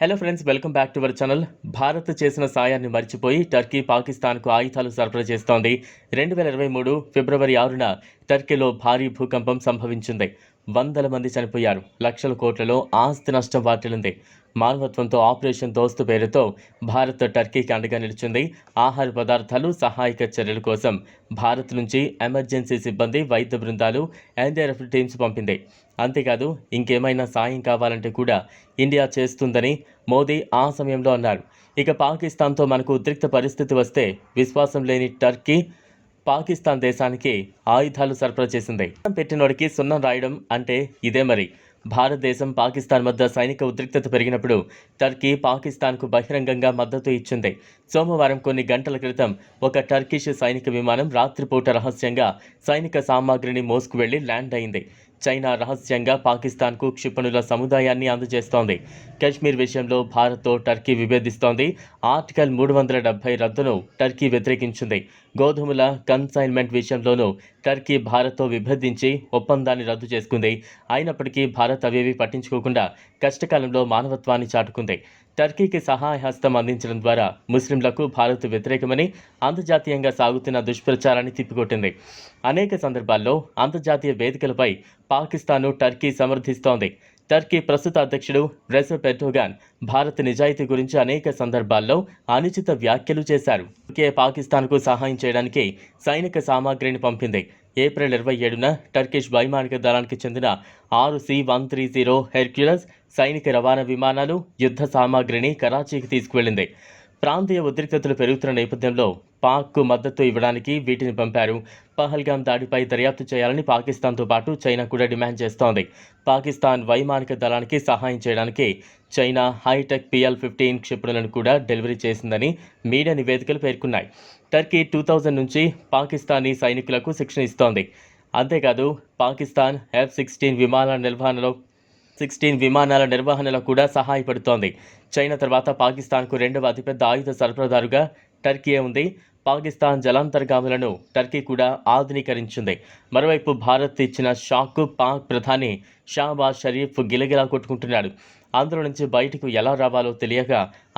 Hello friends welcome back to our channel Bharat చేసిన సాయాన్ని మర్చిపోయి టర్కీ పాకిస్తాన్కు ఆయుధాలు సరఫరా చేస్తోంది. రెండు వేల ఇరవై మూడు ఫిబ్రవరి ఆరున టర్కీలో భారీ భూకంపం సంభవించింది. వందల మంది చనిపోయారు. లక్షల కోట్లలో ఆస్తి నష్టం వాటిల్లింది. మానవత్వంతో ఆపరేషన్ దోస్తు పేరుతో భారత్ టర్కీకి అండగా నిలిచింది. ఆహార పదార్థాలు సహాయక చర్యల కోసం భారత్ నుంచి ఎమర్జెన్సీ సిబ్బంది వైద్య బృందాలు ఎన్డీఆర్ఎఫ్ టీమ్స్ పంపింది. అంతేకాదు ఇంకేమైనా సాయం కావాలంటే కూడా ఇండియా చేస్తుందని మోదీ ఆ సమయంలో అన్నారు. ఇక పాకిస్తాన్తో మనకు ఉద్రిక్త పరిస్థితి వస్తే విశ్వాసం లేని టర్కీ పాకిస్తాన్ దేశానికి ఆయుధాలు సరఫరా చేసింది. పెట్టినోడికి సున్నం రాయడం అంటే ఇదే మరి. భారతదేశం పాకిస్తాన్ మధ్య సైనిక ఉద్రిక్తత పెరిగినప్పుడు టర్కీ పాకిస్తాన్కు బహిరంగంగా మద్దతు ఇచ్చింది. సోమవారం కొన్ని గంటల క్రితం ఒక టర్కిష్ సైనిక విమానం రాత్రిపూట రహస్యంగా సైనిక సామాగ్రిని మోసుకు వెళ్ళి ల్యాండ్ అయింది. చైనా రహస్యంగా పాకిస్తాన్కు క్షిపణుల సముదాయాన్ని అందజేస్తోంది. కశ్మీర్ విషయంలో భారత్తో టర్కీ విభేదిస్తోంది. ఆర్టికల్ మూడు వందల డెబ్బై రద్దును టర్కీ వ్యతిరేకించింది. గోధుమల కన్సైన్మెంట్ విషయంలోనూ టర్కీ భారత్తో విభేదించి ఒప్పందాన్ని రద్దు చేసుకుంది. అయినప్పటికీ భారత్ అవేవి పట్టించుకోకుండా కష్టకాలంలో మానవత్వాన్ని చాటుకుంది. టర్కీకి సహాయ హస్తం అందించడం ద్వారా ముస్లింలకు భారత్ వ్యతిరేకమని అంతర్జాతీయంగా సాగుతున్న దుష్ప్రచారాన్ని తిప్పికొట్టింది. అనేక సందర్భాల్లో అంతర్జాతీయ వేదికలపై పాకిస్తాన్ను టర్కీ సమర్థిస్తోంది. టర్కీ ప్రస్తుత అధ్యక్షుడు రెసెప్ ఎర్డోగాన్ భారత్ నిజాయితీ గురించి అనేక సందర్భాల్లో అనుచిత వ్యాఖ్యలు చేశారు. కే పాకిస్తాన్కు సహాయం చేయడానికి సైనిక సామాగ్రిని పంపింది. ఏప్రిల్ ఇరవై ఏడున టర్కిష్ వైమానిక దళానికి చెందిన ఆరు C one three zero Hercules సైనిక రవాణా విమానాలు యుద్ధ సామాగ్రిని కరాచీకి తీసుకువెళ్ళింది. ప్రాంతీయ ఉద్రిక్తతలు పెరుగుతున్న నేపథ్యంలో పాక్కు మద్దతు ఇవ్వడానికి వీటిని పంపారు. పహల్గాం దాడిపై దర్యాప్తు చేయాలని పాకిస్తాన్తో పాటు చైనా కూడా డిమాండ్ చేస్తోంది. పాకిస్తాన్ వైమానిక దళానికి సహాయం చేయడానికి China high tech PL fifteen క్షిపణులను కూడా డెలివరీ చేసిందని మీడియా నివేదికలు పేర్కొన్నాయి. టర్కీ టూ థౌజండ్ నుంచి పాకిస్తానీ సైనికులకు శిక్షణ ఇస్తోంది. అంతేకాదు పాకిస్తాన్ ఎఫ్ సిక్స్టీన్ విమానాల నిర్వహణలో సిక్స్టీన్ విమానాల నిర్వహణలో కూడా సహాయపడుతోంది. చైనా తర్వాత పాకిస్తాన్కు రెండవ అతిపెద్ద ఆయుధ సరఫరాదారుగా టర్కీ ఉంది. పాకిస్తాన్ జలాంతర్గాములను టర్కీ కూడా ఆధునీకరించింది. మరోవైపు భారత్ ఇచ్చిన షాక్కు పాక్ ప్రధాని షాబాజ్ షరీఫ్ గిలగిలా కొట్టుకుంటున్నాడు. అందులో నుంచి బయటకు ఎలా రావాలో తెలియక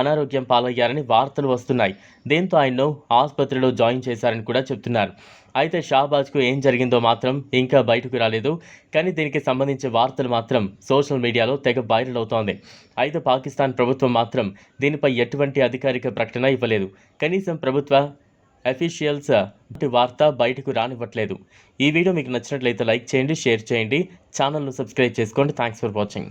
అనారోగ్యం పాలయ్యారని వార్తలు వస్తున్నాయి. దీంతో ఆయన్ను ఆసుపత్రిలో జాయిన్ చేశారని కూడా చెప్తున్నారు. అయితే షాబాజ్కు ఏం జరిగిందో మాత్రం ఇంకా బయటకు రాలేదు. కానీ దీనికి సంబంధించి వార్తలు మాత్రం సోషల్ మీడియాలో తెగ వైరల్ అవుతోంది. అయితే పాకిస్తాన్ ప్రభుత్వం మాత్రం దీనిపై ఎటువంటి అధికారిక ప్రకటన ఇవ్వలేదు. కనీసం ప్రభుత్వ అఫీషియల్స్ వార్త బయటకు రానివ్వట్లేదు. ఈ వీడియో మీకు నచ్చినట్లయితే లైక్ చేయండి షేర్ చేయండి. ఛానల్ను సబ్స్క్రైబ్ చేసుకోండి. Thanks for watching.